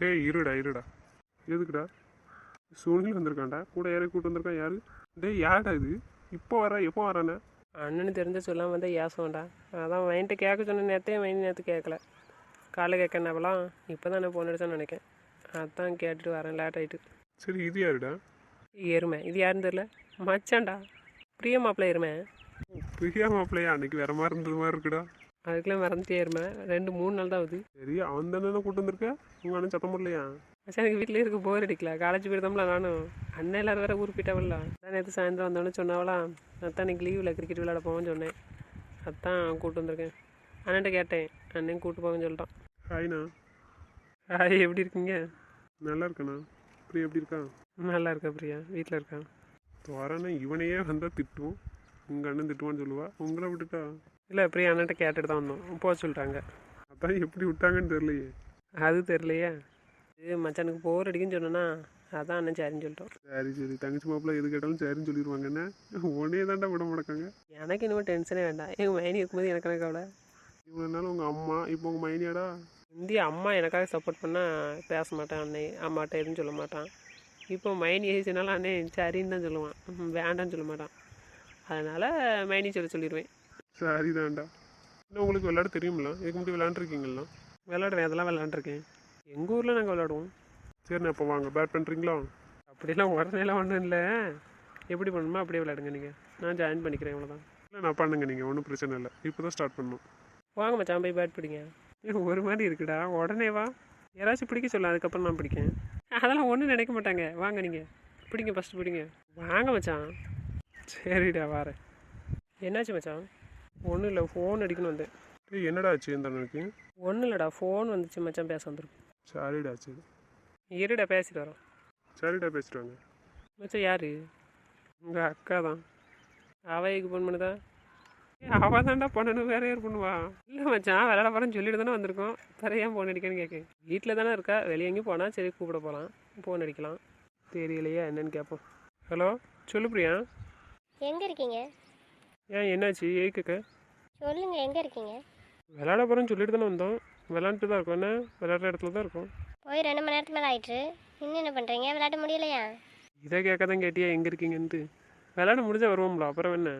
டேய் இருடா இருடா. எதுக்குடா? சுனில் வந்திருக்கான்டா. கூட யாரையும் கூட்டு வந்திருக்கான் யாரு? டேய் யாருடா இது? இப்போ வர எப்போ வரானே அண்ணனு தெரிஞ்ச சொல்லாமல் வந்தால் ஏசுவான்டா அதான் மைண்ட்டை கேட்க சொன்ன நேரத்தையும் மைண்ட் நேற்று கேட்கல. காலை கேட்கணாவலாம் இப்போ தான் நான் ஃபோன் அடிச்சான்னு நினைக்கேன். அதான் கேட்டுட்டு வரேன் லேட் ஆகிட்டு சரி இது யாருடா? எருமை. இது யாருன்னு தெரில மச்சான்டா. பிரிய மாப்பிள்ளை எருமை. பிரியா மாப்பிள்ளையா? அன்னைக்கு வேற மாதிரி இருந்தது மாதிரி இருக்குடா. அதுக்கெல்லாம் மறந்துட்டே எருமை. ரெண்டு மூணு நாள் தான் ஆகுது. சரி அவன் தானே கூட்டு வந்திருக்க? உங்க அண்ணன் சத்தம் போடலையா? இருக்க போர் அடிக்கல. காலேஜ் போயிருந்தோம்ல நானும். அண்ணன் எல்லாரும் வேறு ஊர் போயிட்டாவல்ல. அதான் நேற்று சாயந்தரம் வந்தோடனே சொன்னாவலாம் அதான் இன்னைக்கு லீவில் கிரிக்கெட் விளையாட போவோம்னு சொன்னேன். அதான் கூப்பிட்டு வந்திருக்கேன். அண்ணன்ட்ட கேட்டேன். அண்ணன் கூப்பிட்டு போங்கன்னு சொல்லிட்டான். ஹாய்ண்ணா. ஹாய் எப்படி இருக்கீங்க? நல்லா இருக்கண்ணா. பிரியா எப்படி இருக்கா? நல்லா இருக்கா பிரியா? வீட்டில் இருக்கா? வரேன்னா இவனையே வந்தால் திட்டுவோம். உங்கள் அண்ணன் திட்டுவான்னு சொல்லுவா. உங்களை விட்டுட்டா? இல்லை பிரியா அண்ணன்ட்ட கேட்டுட்டு தான் வந்தோம். போக சொல்லிட்டாங்க அதான் எப்படி விட்டாங்கன்னு தெரியலையே. அது தெரியலையே. இது மச்சானுக்கு போர் அடிக்குன்னு சொன்னேன்னா அதான் அண்ணன் சரின்னு சொல்லிட்டோம் சரி சரி. தங்கச்சி மாப்பிள்ளை எது கேட்டாலும் சரின்னு சொல்லிடுவாங்கண்ணே உடனே தாண்டா விட மாட்டாங்க எனக்கு இனிமேல் டென்ஷனே வேண்டாம். எங்கள் மைனி இருக்கும்போது எனக்கு என்ன கவலை? இவ்வளோ நாள் உங்கள் அம்மா இப்போ உங்கள் மைனியாடா? இந்திய அம்மா எனக்காக சப்போர்ட் பண்ணால் பேச மாட்டான் அண்ணே அம்மாட்ட எதுவும் சொல்ல மாட்டான். இப்போ மைனி ஏசினாலும் அண்ணே சரின்னு தான் சொல்லுவான். வேண்டாம்னு சொல்ல மாட்டான். அதனால் மைனி சொல்ல சொல்லிடுவேன் சரிதான்டா. இன்னும் உங்களுக்கு விளையாட தெரியுமில்ல? இதுக்கு முன்னாடி விளையாண்டுருக்கீங்களா விளாடுவேன் அதெல்லாம் விளாண்டுருக்கேன். எங்கள் ஊரில் நாங்கள் விளாடுவோம். சரிண்ணா அப்போ வாங்க. பேட் பண்ணுறீங்களா அப்படிலாம் உடனேலாம் ஒன்றும் இல்லை. எப்படி பண்ணணுமோ அப்படியே விளையாடுங்க நீங்கள் நான் ஜாயின் பண்ணிக்கிறேன் இவ்வளோதான் இல்லை நான் பண்ணுங்க நீங்கள் ஒன்றும் பிரச்சனை இல்லை. இப்போ தான் ஸ்டார்ட் பண்ணணும் வாங்க மச்சான் போய் பேட் பிடிங்க. ஒரு மாதிரி இருக்குடா. உடனே வா. யாராச்சும் பிடிக்க சொல்ல அதுக்கப்புறம் நான் பிடிக்கேன் அதெல்லாம் ஒன்றும் நினைக்க மாட்டாங்க. வாங்க நீங்கள் பிடிங்க ஃபஸ்ட்டு பிடிங்க. வாங்க மச்சான். சரிடா வாரேன். என்னாச்சு மச்சான்? ஒன்றும் இல்லை ஃபோன் அடிக்கணும் வந்தேன் ஏய் என்னடா ஆச்சு இந்த அண்ணனுக்கு ஒன்றும் இல்லைடா ஃபோன் வந்துச்சு மச்சான் பேச வந்துருக்கு சரிடா சரி. இருடா பேசிட்டு வரோம். சரிடா பேசிட்டு வாங்க. மச்சான் யார்? உங்கள் அக்கா தான். அவைக்கு ஃபோன் பண்ணுதா? அவள் தான்டா பண்ணணும் வேற யார் பண்ணுவா? இல்லை மச்சான் விளையாட போகிறேன்னு சொல்லிட்டு தானே வந்திருக்கோம். வேற ஏன் ஃபோன் அடிக்கன்னு கேட்கு வீட்டில் தானே இருக்கா? வெளியே எங்கேயும் போனால் சரி கூப்பிட போகலாம் ஃபோன் அடிக்கலாம். தெரியலையா என்னன்னு கேட்போம் ஹலோ சொல்லு பிரியா. எங்கே இருக்கீங்க? ஏன் என்னாச்சு? ஏய்க்கக்க சொல்லுங்க எங்கே இருக்கீங்க? விளையாட போகிறேன்னு சொல்லிட்டு தானே வந்தோம். விளாண்டுட்டு தான் இருக்கோம். என்ன? விளையாடுற இடத்துல தான் இருக்கோம். போய் ரெண்டு மணி நேரத்துக்கு மேலே ஆயிட்டு இன்னும் என்ன பண்ணுறீங்க விளையாட முடியலையா? இதை கேட்க தான் கேட்டியா எங்கே இருக்கீங்கன்ட்டு. விளையாட முடிஞ்சா வருவோம்ல அப்புறம் என்ன?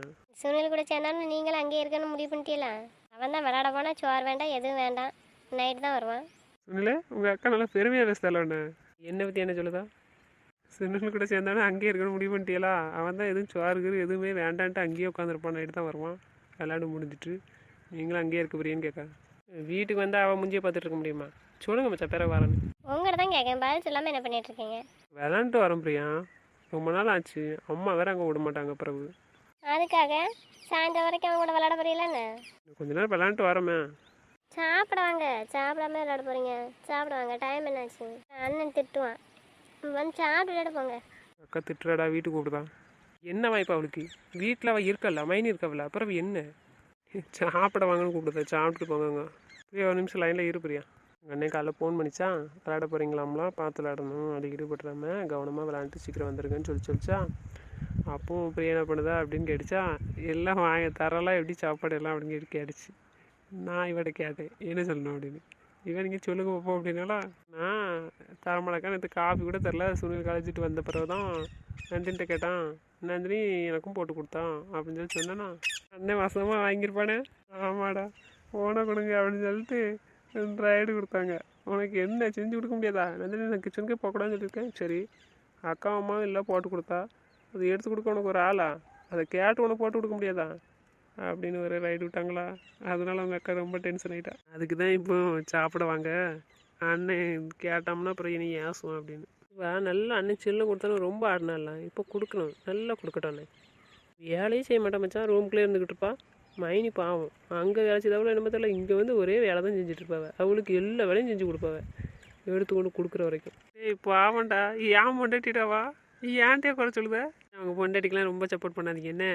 சுனில் கூட சேர்ந்தாலும் நீங்களும் அங்கேயே இருக்கணும்னு முடிவு பண்ணிட்டீங்களா? அவன் தான் விளையாட போனால் சோறு வேண்டாம் எதுவும் வேண்டாம். நைட்டு தான் வருவான். சுனில உங்கள் அக்கா நல்லா பெருமையாக பேசுதால உன்னை? என்னை பற்றி என்ன சொல்லுதா? சுனில் கூட சேர்ந்தாலும் அங்கேயே இருக்கணும் முடிவு பண்ணிட்டியலா அவன் தான் எதுவும் சோறுகிறு எதுவுமே வேண்டான்ட்டு அங்கேயே உட்காந்துருப்பான் நைட்டு தான் வருவான். விளையாட முடிஞ்சிட்டு. நீங்களும் அங்கேயே இருக்க போறியன்னு கேட்கா வீட்டுக்கு வந்தால் அவன் முஞ்சியை பார்த்துட்டு இருக்க முடியுமா? சொல்லுங்க மச்சா பிறகு வரேன்னு. உங்கள்கிட்ட தான் கேட்கேன் பதில் சொல்லாமல் என்ன பண்ணிட்டு இருக்கீங்க? விளாண்டுட்டு வரேன் பிரியா. ரொம்ப நாள் ஆச்சு. அம்மா வேற அங்கே விட மாட்டாங்க பிறகு. அதுக்காக சாயந்தரம் வரைக்கும் அவன் கூட விளையாட போறீங்களான்னு கொஞ்ச நேரம் விளாண்டுட்டு வரமே. சாப்பிட வாங்க. சாப்பிடாம விளையாட போகிறீங்க சாப்பிட வாங்க டைம் என்னாச்சு? அண்ணன் திட்டுவான். வந்து சாப்பிட்டு விளையாட போங்க. அக்கா திட்டுறாடா வீட்டுக்கு கூப்பிடுதா என்ன வாய்ப்பு அவளுக்கு? வீட்டில் அவள் இருக்கல்ல மைனி இருக்கவள? அப்புறம் என்ன? சாப்பிட வாங்கன்னு கூப்பிடுது. சாப்பிட்டு போங்க பிரியா ஒரு நிமிஷம் லைனில் இரு பிரியா. எங்கள் அண்ணன் காலைல ஃபோன் பண்ணிச்சா? விளையாட போகிறீங்களாம்லாம் பார்த்து விளையாடணும். அப்படி ஈடுபட்டுறாம கவனமாக விளாண்டுட்டு சீக்கிரம் வந்துருங்கன்னு சொல்லி சொல்லிச்சா. அப்பவும் பிரியா என்ன பண்ணுதா அப்படின்னு கேட்டுச்சா எல்லாம் வாங்க தரலாம். எப்படி சாப்பாடு எல்லாம்? அப்படின்னு கேட்டு கேட்டுச்சு. நான் இவட கேட்டேன். என்ன சொல்லணும்? அப்படின்னு. இவன் நீங்கள் சொல்லுங்க பார்ப்போம் அப்படின்னாலா நான் தரமாட்டக்கா நேற்று காஃபி கூட தரல. சுனில் காலேஜிட்டு வந்த பிறகு தான் நந்தின்ட்ட கேட்டான். நந்தினி எனக்கும் போட்டு கொடுத்தான் அப்படின்னு சொல்லி சொன்னேன்னா அண்ணன் வசமாக வாங்கியிருப்பானே ஆமாடா ஃபோனை கொடுங்க அப்படின்னு சொல்லிட்டு ரைடு கொடுத்தாங்க. உனக்கு என்ன செஞ்சு கொடுக்க முடியாதா? நந்தினி நான் கிச்சனுக்கே போகக்கூடாதுன்னு சொல்லியிருக்கேன். சரி அக்கா அம்மாவும் இல்லை போட்டு கொடுத்தா அது எடுத்து கொடுக்க உனக்கு ஒரு ஆளா? அதை கேட்டு உனக்கு போட்டு கொடுக்க முடியாதா? அப்படின்னு ஒரு ரைடு விட்டாங்களா? அதனால அவங்க அக்கா ரொம்ப டென்ஷன் ஆகிட்டா அதுக்கு தான் இப்போ சாப்பிட வாங்க. அண்ணன் கேட்டோம்னா அப்புறம் இனி ஏசும் அப்படின்னு. வா நல்லா அண்ணன் செல்லு கொடுத்தாலும் ரொம்ப ஆடினாலாம் இப்போ கொடுக்கணும். நல்லா கொடுக்கட்டும் அண்ணன் வேலையும் செய்ய மாட்டேன் மச்சான். ரூம்குள்ளே இருந்துக்கிட்டு இருப்பா மைனி பாவம். அங்கே வேலை செய்தவளோ என்ன தெரியல இங்கே வந்து ஒரே வேலை தான் செஞ்சுட்டு இருப்பாவ. அவளுக்கு எல்லா வேலையும் செஞ்சு கொடுப்பாவ. எடுத்து கொண்டு கொடுக்குற வரைக்கும். ஏய் பாவம்டா. ஏன் பொண்டாட்டிடாவா ஏன்ட்டே குறை சொல்லுத? அவங்க பொண்டாட்டிக்கெலாம் ரொம்ப சப்போர்ட் பண்ணாதீங்க. என்ன?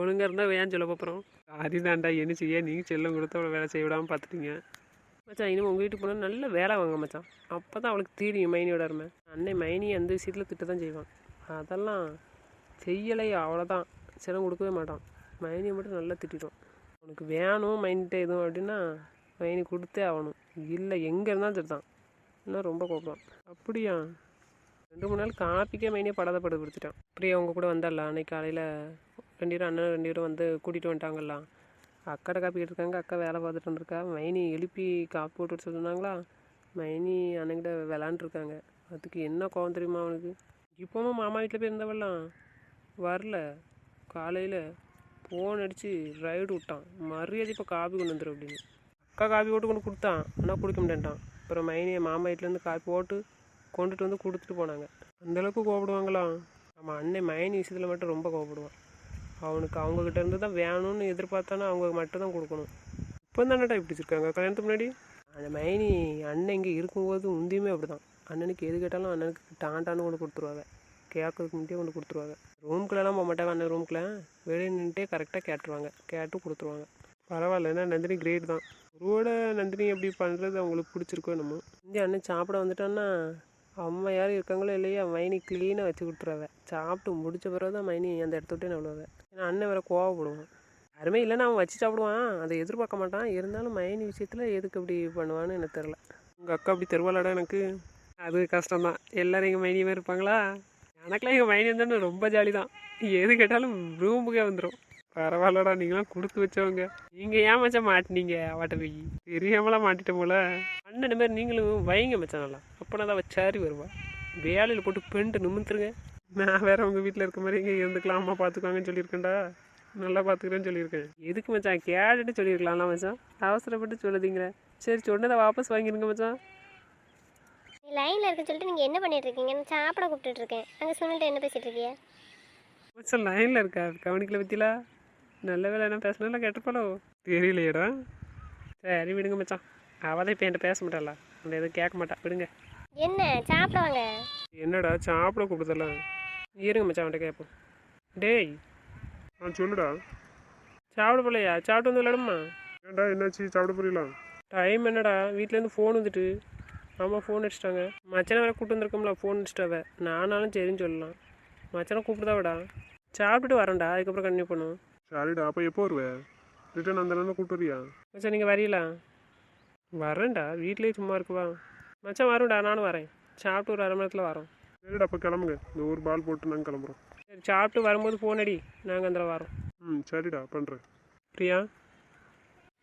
ஒழுங்காக இருந்தால் ஏன் சொல்ல போகிறோம் அதுதான்டா என்ன செய்ய நீங்கள் செல்லம் கொடுத்து அவளை வேலை செய்ய விடாமல் பார்த்துட்டீங்க மச்சான் இனிமேல் உங்கள் வீட்டுக்கு போனால் நல்ல வேலை வாங்க மச்சான். அப்போ தான் அவளுக்கு தெரியும் மைனியோட அருமை. அன்னை மைனி அந்த விஷயத்தில் திட்ட தான் செய்வான். அதெல்லாம் செய்யலை அவ்வளோதான் சிலம் கொடுக்கவே மாட்டான். மைனியை மட்டும் நல்லா திட்டிடுவான் உனக்கு வேணும் மைண்ட்டு எதுவும் அப்படின்னா மைனி கொடுத்தே ஆகணும். இல்லை எங்கே இருந்தாலும் திட்டான் இன்னும் ரொம்ப கோபம். அப்படியா? ரெண்டு மூணு நாள் காப்பிக்கே மைனே படாத படு அப்படியே அவங்க கூட வந்தால அன்னைக்கு காலையில் ரெண்டு பேரும் அண்ணன் ரெண்டு பேரும் வந்து கூட்டிகிட்டு வந்துட்டாங்கல்ல அக்காட்ட காப்பி இருக்காங்க அக்கா வேலை பார்த்துட்டு வந்திருக்கா. மைனி எழுப்பி காப்பி போட்டு சொன்னாங்களா? மைனி அண்ணங்கிட்ட விளாண்டுருக்காங்க அதுக்கு என்ன கோவம் தெரியுமா அவனுக்கு? இப்போவும் மாமா வீட்டில் போய் இருந்தவெல்லாம் வரல. காலையில் ஃபோன் அடித்து ரைடு விட்டான். மரியாதை இப்போ காபி கொண்டு வந்துடும் அப்படின்னு. அக்கா காபி போட்டு கொண்டு கொடுத்தான். ஆனால் குடிக்க மாட்டேன்ட்டான். அப்புறம் மைனியை மாமா வீட்டிலேருந்து காபி போட்டு கொண்டுட்டு வந்து கொடுத்துட்டு போனாங்க. அந்தளவுக்கு கோபப்படுவாங்களாம் ஆமாம் அண்ணன் மைனி விஷயத்தில் மட்டும் ரொம்ப கோவப்படுவான். அவனுக்கு அவங்கக்கிட்ட இருந்து தான் வேணும்னு எதிர்பார்த்தானா அவங்க மட்டும் தான் கொடுக்கணும். இப்போ தானடா இப்படி வச்சுருக்காங்க? கல்யாணத்துக்கு முன்னாடி? அந்த மைனி அண்ணன் இங்கே இருக்கும்போது முந்தியுமே அப்படி தான் அண்ணனுக்கு எது கேட்டாலும் அண்ணனுக்கு டாண்டான்னு கொண்டு கொடுத்துருவாங்க. கேட்கறதுக்கு முன்னாடியே கொண்டு கொடுத்துருவாங்க. ரூம்குள்ளெல்லாம் போக மாட்டாங்க. அண்ணன் ரூம்குள்ள வெளியே நின்றுட்டே கரெக்டாக கேட்டுருவாங்க. கேட்டு கொடுத்துருவாங்க. பரவாயில்ல. ஏன்னா நந்தினி கிரேட் தான். குருவோட நந்தினி எப்படி பண்ணுறது அவங்களுக்கு பிடிச்சிருக்கோ என்னமோ. இங்கே அண்ணன் சாப்பிட வந்துட்டான்னா அம்மா யாரும் இருக்காங்களோ இல்லையா மைனி க்ளீனாக வச்சு கொடுத்துருவ சாப்பிட்டு முடிச்ச பிறகு தான் மைனி அந்த இடத்த விட்டே நழுவாங்க ஏன்னா அண்ணன் வேற கோவப்படுவான். யாருமே இல்லைன்னா அவன் வச்சு சாப்பிடுவான். அதை எதிர்பார்க்க மாட்டான். இருந்தாலும் மைனி விஷயத்தில் எதுக்கு அப்படி பண்ணுவான்னு எனக்கு தெரில உங்கள் அக்கா அப்படி தெருவாளாடா எனக்கு. அது கஷ்டம்தான். எல்லோரும் எங்கள் மைனியுமே இருப்பாங்களா? எனக்கெல்லாம் எங்கள் மைனி இருந்தாலும் ரொம்ப ஜாலி தான். எது கேட்டாலும் ரூமுக்கே வந்துடும் பரவாயில்லடா நீங்களாம் கொடுத்து வச்சவங்க. நீங்கள் ஏன் மச்சான் மாட்டினீங்க? அவட்ட போய் தெரியாமலாம் மாட்டிட்ட போல. அண்ணன் மாதிரி நீங்களும் வைங்க மச்சான் நல்லா. அப்போனா தான் வச்சாரி வருவா. வேலையில் போட்டு பெண்ட்டு நிமித்துருங்க நான் வேற உங்கள் வீட்டில் இருக்க மாதிரி இங்கே இருந்துக்கலாம்? அம்மா பார்த்துக்குவாங்கன்னு சொல்லியிருக்கேன்டா. நல்லா பார்த்துக்கிறேன்னு சொல்லியிருக்கேன். எதுக்கு மச்சான்? கேட்டுட்டு சொல்லியிருக்கலாம்ல மச்சான். அவசரப்பட்டு சொல்லுதீங்க. சரி சொன்னதை வாபஸ் வாங்கிருங்க மச்சான். லைனில் இருக்க சொல்லிட்டு நீங்கள் என்ன பண்ணிட்டு இருக்கீங்க நான் சாப்பிட கூப்பிட்டுட்டு இருக்கேன் அங்கே சுனில்கிட்ட என்ன பேசிட்டு இருக்கீங்க மச்சான் லைனில் இருக்கா? கவனிக்கல பத்திலா நல்ல வேலை என்ன பேசணும்ல கேட்டுப்பாளோ தெரியலையேடா. சரி விடுங்க மச்சான். அவள் தான் இப்போ என்கிட்ட பேச மாட்டாளா? உன்னை எதுவும் கேட்க மாட்டா. விடுங்க. என்ன? சாப்பிட வாங்க என்னடா சாப்பிட கொடுத்தலாம் இருங்க மச்சான் அவன்கிட்ட கேட்போம். டேய் ஆ சொல்லுடா. சாப்பிட போலையா? சாப்பிட்டு வந்து விளாடுமா ஏன்டா என்னாச்சு? சாப்பிட புரியலாம் டைம் என்னடா? வீட்டிலேருந்து ஃபோன் வந்துட்டு. ஆமாம் ஃபோன் அடிச்சிட்டாங்க. மச்சனை வேறு கூப்பிட்டு வந்திருக்கோம்ல ஃபோன் அடிச்சிட்டாவ நானாலும் சரின்னு சொல்லலாம். மச்சனை கூப்பிட்டுதாவடா சாப்பிட்டுட்டு வரேன்டா அதுக்கப்புறம் கண்டினியூ பண்ணுவோம். சரிடா அப்போ எப்போ வருவே? ரிட்டர்ன் அந்த நேரம் கூப்பிட்டு வரியா? மச்சான் நீங்கள் வரீங்களா வரேன்டா வீட்லேயே சும்மா இருக்குவா. மச்சான் வரும்டா நானும் வரேன். சாப்பிட்டு ஒரு அரை மணி நேரத்தில் வரோம். சரிடா அப்போ கிளம்புங்க. இந்த ஒரு பால் போட்டு நாங்கள் கிளம்புறோம். சரி சாப்பிட்டு வரும்போது ஃபோன் அடி. நாங்கள் அந்த வரோம். ம் சரிடா பண்ணுறேன் பிரியா?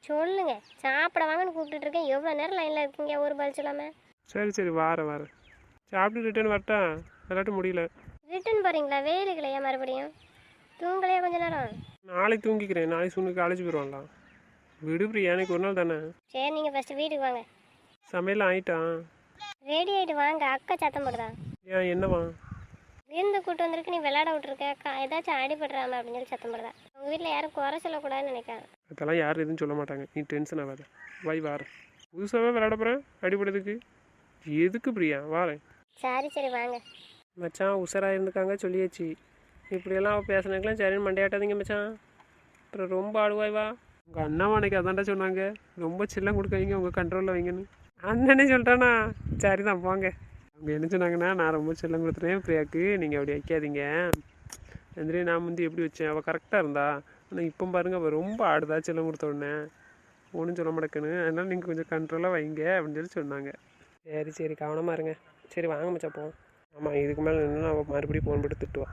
சொல்லுங்க. சாப்பிட வாங்கன்னு கூப்பிட்டுட்டு இருக்கேன். எவ்வளோ நேரம் லைனில் இருக்கீங்க? ஒரு பதில் சொல்லாமல் சரி சரி வாரேன் வாரேன். சாப்பிட்டு ரிட்டர்ன் வரட்டா? விளாட்டு முடியல. ரிட்டன் போகிறீங்களா வேலைகளையா மறுபடியும்? தூங்கலையா கொஞ்ச நேரம்? நாளைக்கு தூங்கிக்கிறேன். நாளைக்கு சுண்ணு காலேஜ் போயிடுவாங்களா விடு பிரியா எனக்கு ஒரு நாள் தானே? சரி நீங்கள் ஃபஸ்ட்டு வீட்டுக்கு வாங்க. சமையல் ஆயிட்டான். ரெடி ஆகிட்டு வாங்க. அக்கா சத்தம் போடுதா? ஏன் என்னவா? விருந்து கூட்டு வந்திருக்கு நீ விளையாட விட்ருக்க ஏதாச்சும் அடிபடுறாம அப்படின்னு சொல்லி சத்தம் போடுதா உங்கள் வீட்டில் யாரும் குறை சொல்லக்கூடாதுன்னு நினைக்கிறேன் அதெல்லாம் யாரும் எதுவும் சொல்ல மாட்டாங்க. நீ டென்ஷன் ஆகாத. வை வாரேன் புதுசாகவே விளையாட போகிறேன் அடிபடுறதுக்கு எதுக்கு பிரியா? வாரேன் சரி சரி வாங்க. மச்சான் உஷாராக இருந்துக்காங்க சொல்லியாச்சு. இப்படியெல்லாம் அவள் பேசுனதுக்கெல்லாம் சரின்னு மண்டையாட்டாதீங்க மச்சான். அப்புறம் ரொம்ப ஆடுவாய் வா. உங்கள் அண்ணா அன்னைக்கு அதான்டா சொன்னாங்க. ரொம்ப சில்லம் கொடுக்காதீங்க உங்கள் கண்ட்ரோலில் வைங்கன்னு. அண்ணனே சொல்லிட்டானா? சரி தான் போங்க அவங்க என்ன சொன்னாங்கன்னா நான் ரொம்ப செல்லம் கொடுத்துட்டேன் பிரியாக்கு நீங்கள் அப்படி வைக்காதீங்க. எந்திரி நான் முந்தி எப்படி வச்சேன்? அவள் கரெக்டாக இருந்தா. ஆனால் இப்போ பாருங்க அவள் ரொம்ப ஆடுதா செல்லம் கொடுத்த உடனே. ஒன்றும் சொல்ல மாட்டேக்குன்னு அதனால் நீங்கள் கொஞ்சம் கண்ட்ரோலாக வைங்க அப்படின்னு சொல்லி சொன்னாங்க. சரி சரி கவனமாக இருங்க. சரி வாங்க மச்சப்போம் ஆமாம் இதுக்கு மேலே நின்று அவள் மறுபடியும் ஃபோன் போட்டு திட்டுவா.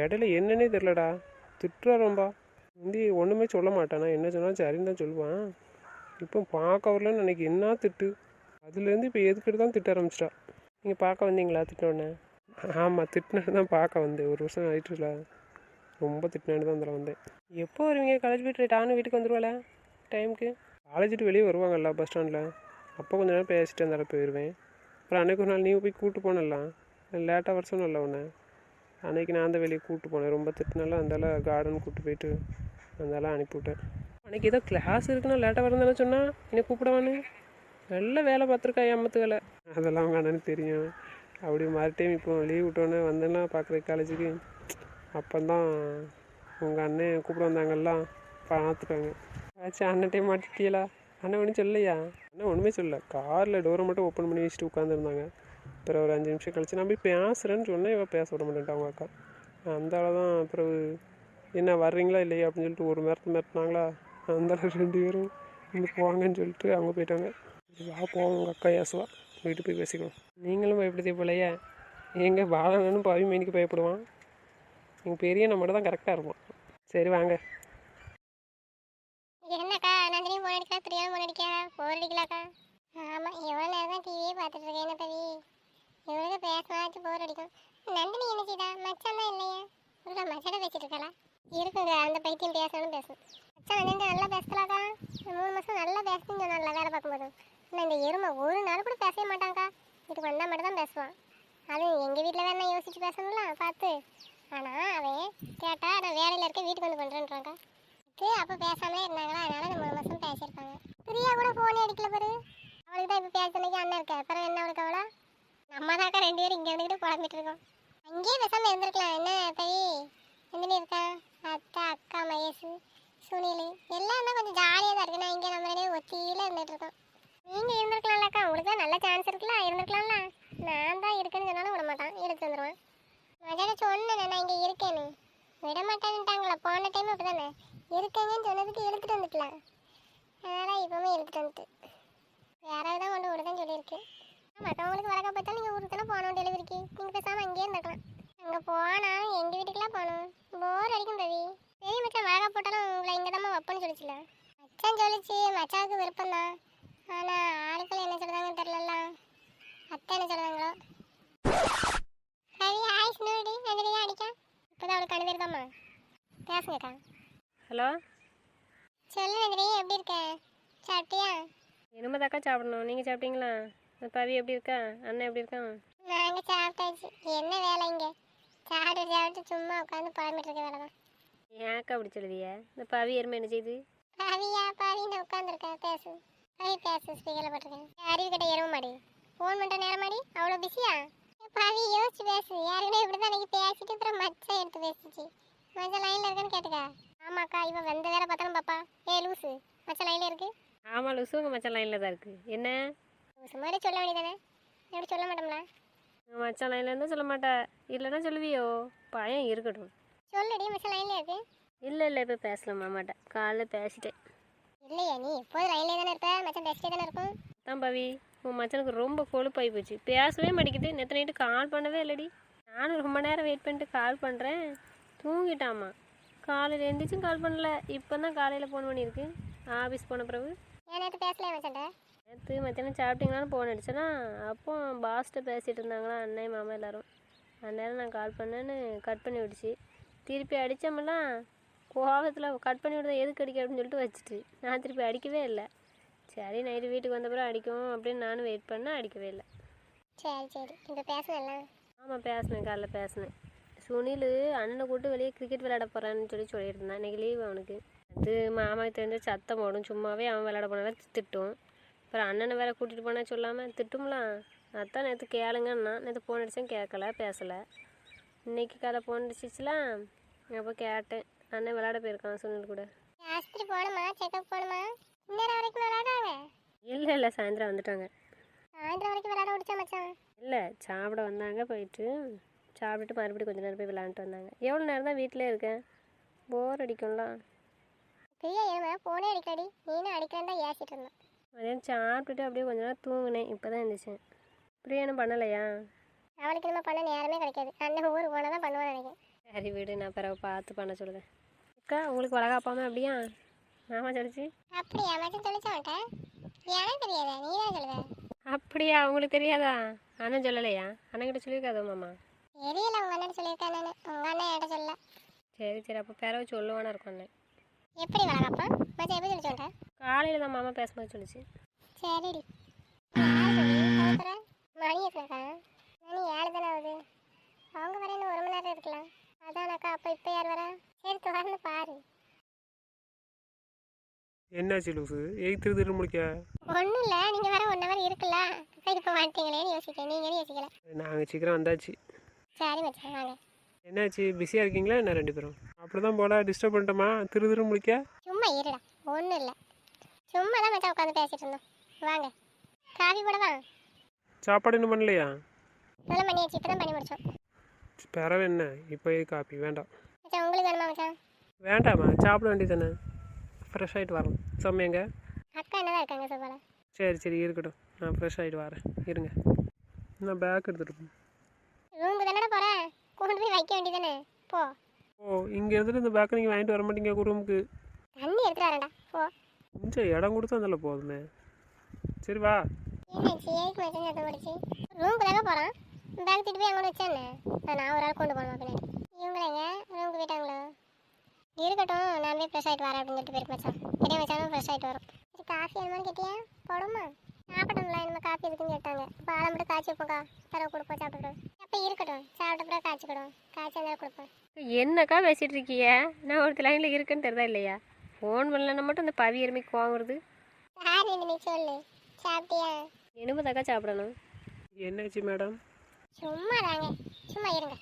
இடையில என்னன்னே தெரிலடா திட்டுறா ரொம்ப. முந்தி ஒன்றுமே சொல்ல மாட்டானா. என்ன சொன்னாலும் சரின்னு தான் சொல்லுவான். இப்போ பார்க்க வரலன்னு அன்றைக்கி என்ன திட்டு? அதுலேருந்து இப்போ எதுக்கிட்டு தான் திட்ட ஆரம்பிச்சிட்டா. நீங்கள் பார்க்க வந்தீங்களா? திட்டினோடனே ஆமாம் திட்டினு தான் பார்க்க வந்தேன். ஒரு வருஷம் ஆயிட்டுல ரொம்ப திட்டினான்னு தான் அதில் வந்தேன். எப்போ வருவீங்க? காலேஜ் போய்ட்டு டானு வீட்டுக்கு வந்துருவாள? டைமுக்கு காலேஜ் விட்டு வெளியே வருவாங்கல்ல பஸ் ஸ்டாண்டில் அப்போ கொஞ்ச நேரம் பேசிட்டு இருந்தாலும் போயிடுவேன் அப்புறம் அன்னைக்கு ஒரு நாள் நீ போய் கூப்பிட்டு போனலாம் லேட்டாக வர சொன்னல உன்னை. அன்னைக்கு நான் தான் வெளியே கூப்பிட்டு போனேன். ரொம்ப திட்டினால அந்தால கார்டன் கூப்பிட்டு போயிட்டு அந்தால அனுப்பிவிட்டேன். அன்னைக்கு ஏதோ கிளாஸ் இருக்குன்னா லேட்டாக வரும் தானே சொன்னால் என்னை கூப்பிடவானே? நல்ல வேலை பார்த்துருக்கா ஏமாத்துக்கலை அதெல்லாம் அவங்க அண்ணனுக்கு தெரியும். அப்படி மறு டைம் இப்போ லீவ் விட்டோன்னே வந்தேன்னா பார்க்குற காலேஜுக்கு அப்போந்தான் உங்கள் அண்ணன் கூப்பிட வந்தாங்கெல்லாம் பார்த்துருக்காங்க ஆச்சு அண்ணன் டைம் மாட்டிட்டீங்களா அண்ணன் ஒன்றும் சொல்லலையா? அண்ணன் ஒன்றுமே சொல்லல. காரில் டோரை மட்டும் ஓப்பன் பண்ணி வச்சுட்டு உட்காந்துருந்தாங்க அப்புறம் ஒரு அஞ்சு நிமிஷம் கழிச்சு நான் போய் பேசுகிறேன்னு சொன்னேன். இவன் பேச விட மாட்டேன்ட்டான் அவங்க அக்கா. அந்த அளவு தான் அப்புறம் என்ன வர்றீங்களா இல்லையா அப்படின்னு சொல்லிட்டு ஒரு நேரத்து மிரட்டினாங்களா? அந்த ஆள் ரெண்டு பேரும் இங்கே போவாங்கன்னு சொல்லிட்டு அவங்க போயிட்டாங்க. வா உங்கள் அக்கா ஏசுவா வீட்டுக்கு போய் பேசிக்குவோம் நீங்களும் பயப்படுதே போலையா எங்கள் பாலனும் பாவி மீனுக்கு பயப்படுவான். எங்கள் பெரிய நம்ம தான் கரெக்டாக இருப்போம் சரி வாங்க. என்னக்கா நந்தினி போன் அடிக்கா பிரியாவும் போன் அடிக்கா போர் அடிக்கலாக்கா? ஆமா எவ்வளோ நேரம் தான் டிவியே பார்த்துட்டு இருக்கேன் என்ன பவி? இவளுக்கு பேசினாச்சும் போர் அடிக்கும். நந்தினி என்ன செய்தா? மச்சான் தான் இல்லையா? ஒரு மச்சாட பேசிட்டு இருக்கலாம் இருக்குங்க அந்த பைத்தியம் பேசணும் பேசும். மச்சான் நந்தினி நல்லா பேசலாக்கா? மூணு மாதம் நல்லா பேசணும்னு சொன்னால வேலை பார்க்கும்போது. ஆனால் இந்த எருமை ஒரு நாள் கூட பேசவே மாட்டாங்க்கா இதுக்கு வந்தால் மட்டும் தான் பேசுவான். அது எங்கள் வீட்டில் வேணா யோசிச்சு பேசணும்ல பார்த்து. ஆனால் அவன் கேட்டால் நான் வேலையில் இருக்க வீட்டுக்கு வந்து பண்ணுறேன்றாங்க இது அப்போ பேசாமலே இருந்தாங்களா? அதனால் இந்த மூணு மாதம் பேசியிருப்பாங்க பிரியா கூட ஃபோனே அடிக்கல பாரு. அவளுக்கு தான் இப்போ பேசுனதுக்கு அண்ணன் இருக்கா அப்புறம் என்ன அவளுக்கு அவளா? நம்ம தாக்கா ரெண்டு பேரும் இங்கே இருந்துக்கிட்டு குழம்பிட்டு இருக்கோம். அங்கேயே பேசாமல் இருந்திருக்கலாம். என்ன பவி எந்தினி இருக்கா அத்தா அக்கா மகேஷ் சுனில் எல்லாம் தான் கொஞ்சம் ஜாலியாக தான் இருக்கு நான் இங்கே நம்ம ரெண்டு பேரும் ஒத்தியில் இருந்துட்டு இருக்கோம் நீங்கள் இருந்திருக்கலாம்லக்கா உங்களுக்கு தான் நல்ல சான்ஸ் இருக்குல்ல இருந்திருக்கலாம்ல நான் தான் இருக்கேன்னு சொன்னாலும் விட மாட்டான் எடுத்து வந்துடுவான் மஜான சொன்னேன் நான் இங்கே இருக்கேன்னு விட மாட்டேன்ட்டாங்களா போன டைம் அப்படி தானே இருக்கேங்கன்னு சொன்னதுக்கு எடுத்துட்டு வந்துக்கலாம் அதனால் இப்போவுமே எடுத்துட்டு வந்துட்டு யாராவது தான் கொண்டு விடுதேன்னு சொல்லியிருக்கு மற்றவங்களுக்கு வழக்க பார்த்தா நீங்கள் ஊருக்கு தானே போகணும் டெலிவரிக்கு நீங்கள் பேசாமல் அங்கேயே இருந்துக்கலாம் அங்கே போனால் எங்கள் வீட்டுக்குலாம் போகணும் போர் அடிக்கும் பவி பெரிய மச்சான் வழக்க போட்டாலும் உங்களை இங்கே தான் வைப்பேன்னு சொல்லிச்சுல மச்சான் சொல்லிச்சு மச்சாவுக்கு விருப்பம் தான் ஆனால் ஆட்கள் என்ன சொல்கிறாங்கன்னு தெரிலல அத்தை என்ன சொல்கிறாங்களோ கவி ஆயிஸ் நோடி நந்தினி தான் அடிக்கா இப்போதான் அவளுக்கு அனுப்பியிருக்காம்மா பேசுங்கக்கா ஹலோ சொல்லு நந்தினி எப்படி இருக்க? சாப்பிட்டியா? இனிமே தாக்கா சாப்பிடணும். நீங்கள் சாப்பிட்டீங்களா? பவி எப்படி இருக்கா? அண்ணன் எப்படி இருக்கான்? நாங்க சாப்பிட்டாச்சு. என்ன வேலை இங்க? சாப்பிட்டு சாப்பிட்டு சும்மா உட்காந்து புலம்பிட்டு இருக்க வேலை தான். ஏன்க்கா அப்படி சொல்லுவிய இந்த பவி எருமை என்ன செய்யுது பாவியா பாவின்னு உட்காந்துருக்கேன் பேசு. பாவி பேசு. ஸ்பீக்கரில் போட்டிருக்கேன். அறிவு கிட்ட எருவ மாடி. ஃபோன் பண்ணுற நேரம் மாடி. அவ்வளோ பிஸியா பாவி யோசிச்சு பேசு. யாருக்கிட்ட இப்படி தான் எனக்கு பேசிட்டு அப்புறம் மச்சான் எடுத்து பேசிச்சு. மச்சான் லைனில் இருக்கான்னு கேட்டுக்கா. ஆமாக்கா இவன் வந்த வேலை பார்த்தாலும் பாப்பா. ஏ லூசு மச்சான் லைனில் இருக்கு? ஆமாம் லூசு உங்கள் மச்சான் லைனில் தான் இருக்குது என்ன? லூசு மாதிரி சொல்ல வேண்டியதானே? எப்படி சொல்ல மாட்டோம்ல? மச்சான் லைனில் இருந்தால் சொல்ல மாட்டா. இல்லைன்னா சொல்லுவியோ? பயம் இருக்கட்டும். சொல்லுடி மச்சான் லைனில் இருக்கு. இல்லை இல்லை இப்போ பேசலாம் மாமாட்ட காலைல பேசிட்டேன். இல்லையா நீ எப்போதும் லைன்லேயே தானே இருப்ப? மச்சான் பேசிட்டே தானே இருக்கும்? தான் பவி உன் மச்சனுக்கு ரொம்ப கொழுப்பாகி போச்சு. பேசவே மாட்டேங்குது. நேற்று நைட்டு கால் பண்ணவே இல்லடி. நானும் ரொம்ப நேரம் வெயிட் பண்ணிட்டு கால் பண்ணுறேன் தூங்கிட்டாமா காலையில் எழுந்திரிச்சும் கால் பண்ணல. இப்போ தான் காலையில் ஃபோன் பண்ணியிருக்கு. ஆஃபீஸ் போன பிறகு. நேற்று பேசலையா நேற்று மத்தியானம் சாப்பிட்டீங்களான்னு ஃபோன் அடிச்சேன்னா அப்போ பாஸ்ட்ட பேசிகிட்டு இருந்தாங்களா அண்ணன் மாமா எல்லாரும். அந்நேரம் நான் கால் பண்ணேன்னு கட் பண்ணி விடுச்சு திருப்பி அடித்தோம்லாம் கோவத்தில் கட் பண்ணி விடுதா எதுக்கு அடிக்க அப்படின்னு சொல்லிட்டு வச்சுட்டு நான் திருப்பி அடிக்கவே இல்லை. சரி நைட்டு வீட்டுக்கு வந்த பிறகு அடிக்கும் அப்படின்னு நானும் வெயிட் பண்ணேன் அடிக்கவே இல்லை. சரி சரி. இப்போ பேசணும்ல ஆமாம் பேசினேன் காலைல பேசினேன். சுனில் அண்ணனை கூட்டு வெளியே கிரிக்கெட் விளையாட போகிறான்னு சொல்லி சொல்லிட்டு இருந்தான் இன்றைக்கி லீவ் அவனுக்கு. அது மாமாவுக்கு தெரிஞ்ச சத்தம் போடும். சும்மாவே அவன் விளையாட போனாலும் திட்டும். அப்புறம் அண்ணனை வேற கூட்டிகிட்டு போனால் சொல்லாமல் திட்டும்லாம் அதான் நேற்று கேளுங்கன்னா நேற்று ஃபோன் அடித்தேன் கேட்கல பேசலை. இன்னைக்கு காலை ஃபோன் அடிச்சிச்சுலாம் அப்போ கேட்டேன். அண்ணன் விளையாட போயிருக்கான் சுனில் கூட. ஆஸ்பத்திரி போகணுமா? செக்கப் போகணுமா? இந்நேரம் வரைக்கும் விளையாடாங்க இல்லை இல்லை சாயந்தரம் வந்துட்டாங்க. சாயந்தரம் வரைக்கும் விளையாட விடுச்சா மச்சான்? இல்லை சாப்பிட வந்தாங்க போயிட்டு. சாப்பிட்டுட்டு மறுபடியும் கொஞ்ச நேரம் போய் விளையாண்டுட்டு வந்தாங்க. எவ்வளோ நேரம் தான் வீட்டிலே இருக்கேன் போர் அடிக்கும்ல. பிரியா ஏமா போனே அடிக்கடி நீனும் அடிக்கிறேன் தான் ஏசிட்டு இருந்தேன் மதியானம் சாப்பிட்டுட்டு அப்படியே கொஞ்ச நேரம் தூங்கினேன். இப்போ தான் எழுந்திரிச்சேன் பிரியாணம் பண்ணலையா? அவளுக்கு நம்ம பண்ண நேரமே கிடைக்காது. அண்ணன் ஊருக்கு போனால் தான் பண்ணுவான்னு நினைக்கிறேன். சரி வீடு நான் பிறகு பார்த்து பண்ண சொல்லுதேன் அக்கா உங்களுக்கு வளகாப்பாம அப்படியா? மாமா சொல்லிச்சு. அப்படியா? மச்சான் சொல்லிச்சா மாட்டேன் எனக்கு தெரியாதா? நீ தான் சொல்லுவ? அப்படியா? உங்களுக்கு தெரியாதா? அண்ணன் சொல்லலையா? அண்ணன்கிட்ட சொல்லியிருக்காதோ மாமா? தெரியல உங்க அண்ணன் சொல்லியிருக்கேன் நான். உங்க அண்ணன் என்கிட்ட சொல்லல. சரி சரி அப்போ பிறகு சொல்லுவானா இருக்கும் அண்ணன். எப்படி வளர்க்கப்பா மச்சான் எப்படி சொல்லி சொல்கிறேன் காலையில் தான் மாமா பேசும்போது சொல்லிச்சு. சரிடி. சொல்லி மணி எத்தனைக்கா மணி ஏழு தானே ஆகுது. அவங்க வர இன்னும் ஒரு மணி நேரம் இருக்கலாம். அதானக்கா அப்போ இப்போ யார் வரா? சரி தொடர்ந்து பாரு. என்னாச்சு லூசு எயிட் திரு திரு முடிக்க. ஒன்றும் இல்லை நீங்கள் வேற ஒன் ஹவர் இருக்குல்ல. இப்போ மாட்டீங்களேன்னு யோசிக்கிறேன். நீங்கள் யோசிக்கல. நாங்கள் சீக்கிரம் வந்தாச்சு. சரி மச்சான் வாங்க. என்னாச்சு பிஸியாக இருக்கீங்களா என்ன ரெண்டு பேரும்? அப்படி தான் போல டிஸ்டர்ப் பண்ணிட்டோமா? திரு திரு முடிக்க சும்மா இருடா ஒன்றும் இல்லை. சும்மா தான் மச்சான் உட்காந்து பேசிட்டு இருந்தோம். வாங்க. காஃபி போடவா? சாப்பாடு இன்னும் பண்ணலையா? நல்லா பண்ணியாச்சு இப்போ தான் பண்ணி முடிச்சோம். பிறவு என்ன? இப்போ காப்பி வேண்டாம். மச்சான் உங்களுக்கு வேணுமா மச்சான்? வேண்டாமா சாப்பிட வேண்டியது தானே ஃப்ரெஷ் ஆகிட்டு வரலாம் சமையங்க அக்கா என்னதான் இருக்காங்க சோபால? சரி சரி இருக்கட்டும். நான் ஃப்ரெஷ் ஆகிட்டு வரேன். இருங்க. நான் பேக் எடுத்துகிட்டு போ ரூமுக்கு தானே போகிறேன் கொண்டு போய் வைக்க வேண்டியதானே போ ஓ இங்கே இருந்துட்டு இந்த பேக்கை நீங்கள் வாங்கிட்டு வர மாட்டீங்க ரூமுக்கு தண்ணி எடுத்துட்டு வரேன்டா போ கொஞ்சம் இடம் கொடுத்தா அதில் போதுமே சரி வா என்னாச்சு ஏக்கு மச்சான் சத்தம் போடுச்சு ரூமுக்கு தானே போகிறான் பேக் தூக்கிட்டு போய் அங்கே வச்சேன்னு நான் ஒரு ஆள் கொண்டு போகணுமா பின்னாடி இவங்களேங்க ரூமுக்கு போயிட்டாங்களோ இருக்கட்டும் நான் போய் ஃப்ரெஷ் ஆகிட்டு வரேன் அப்படின்னு சொல்லிட்டு போயிருக்கு மச்சான் பெரிய மச்சானும் ஃப்ரெஷ் ஆகிட்டு வரும் சரி காஃபி என்னமான்னு கேட்டியா போடுமா சாப்பிட்டோம்ல நம்ம காஃபி இருக்குன்னு கேட்டாங்க இப்போ ஆளை மட்டும் காய்ச்சி வைப்போம்க்கா தரவு கொடுப்போம் சாப்பிட்டுட்டோம் அப்போ இருக்கட்டும். சாப்பிட்ட பிறகு காய்ச்சிக்கிடும். காய்ச்சி இருந்தாலும் கொடுப்போம் என்னக்கா பேசிகிட்டு இருக்கிய நான் ஒரு லைனில் இருக்குன்னு தெரிதா இல்லையா? ஃபோன் பண்ணலன்னா மட்டும் இந்த பவி எருமைக்கு வாங்குறது சாரி நீ சொல்லு. சாப்பிட்டியா? எலும்புதாக்கா சாப்பிடணும். என்னாச்சு மேடம் சும்மா தாங்க சும்மா இருங்க.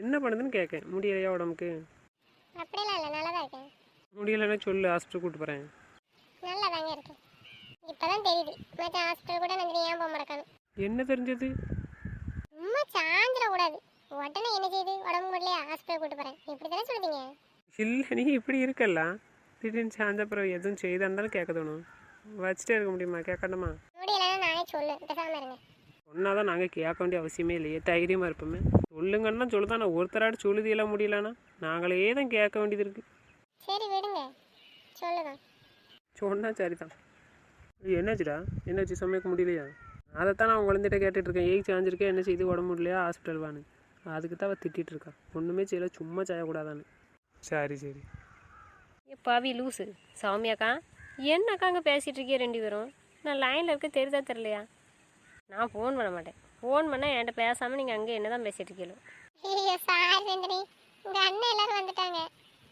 என்ன பண்ணுதுன்னு கேட்கேன் முடியலையா உடம்புக்கு? அப்படிலாம் இல்லை. நல்லா தான் இருக்கேன். முடியலைன்னா சொல்லு. ஹாஸ்பிட்டல் கூப்பிட்டு போகிறேன் நல்லா தாங்க இருக்கேன் இப்போதான் தெரியுது. மச்சான் ஹாஸ்பிட்டல் கூட நந்தினி ஏன் போக மாட்டேக்கானு என்ன தெரிஞ்சது? சும்மா சாஞ்சிடக்கூடாது. உடனே என்ன செய்யுது உடம்பு முடியலையா? ஹாஸ்பிட்டல் கூட்டு போகிறேன் இப்படி தானே சொல்லுதீங்க? இல்லை நீ இப்படி இருக்கல்ல. திடீர்னு சாய்ந்த அப்புறம் எதுவும் செய்தா இருந்தாலும் கேட்க தோணும். வச்சுட்டே இருக்க முடியுமா? கேட்கணுமா? முடியலைன்னா நானே சொல்லு இருங்க. நாங்கள் கேட்க வேண்டிய அவசியமே இல்லையே தைரியமாக இருப்போமே? சொல்லுங்கன்னா சொல்லுதான் நான் ஒருத்தராடு சொல்லுதியெல்லாம் முடியலன்னா நாங்களே தான் கேட்க வேண்டியது இருக்குது சரி விடுங்க. சொல்லுதான். சொன்னால் சரிதான். என்னாச்சுடா? என்னாச்சு சமைக்க முடியலையா? அதைத்தான் நான் குழந்தைகிட்ட கேட்டுட்டு இருக்கேன் ஏய் சாஞ்சிருக்கேன் என்ன செய்து? உடம்பு முடியலையா? ஹாஸ்பிட்டல் வான்னு. அதுக்கு தான் அவள் திட்டிகிட்டு இருக்கா ஒன்றுமே செய்யல. சும்மா செய்யக்கூடாதான்னு சரி சரி. ஏ பவி லூசு. சௌமியாக்கா என்னக்கா அங்கே பேசிகிட்டு இருக்கிய ரெண்டு பேரும்? நான் லைனில் இருக்க தெரியுதா தெரிலையா நான் ஃபோன் பண்ண மாட்டேன். ஃபோன் பண்ணால் என்கிட்ட பேசாமல் நீங்கள் அங்கே என்ன தான் பேசிகிட்டு இருக்கீங்களோ? ஐயோ சாரி நந்தினி உங்கள் அண்ணன் எல்லாரும் வந்துட்டாங்க.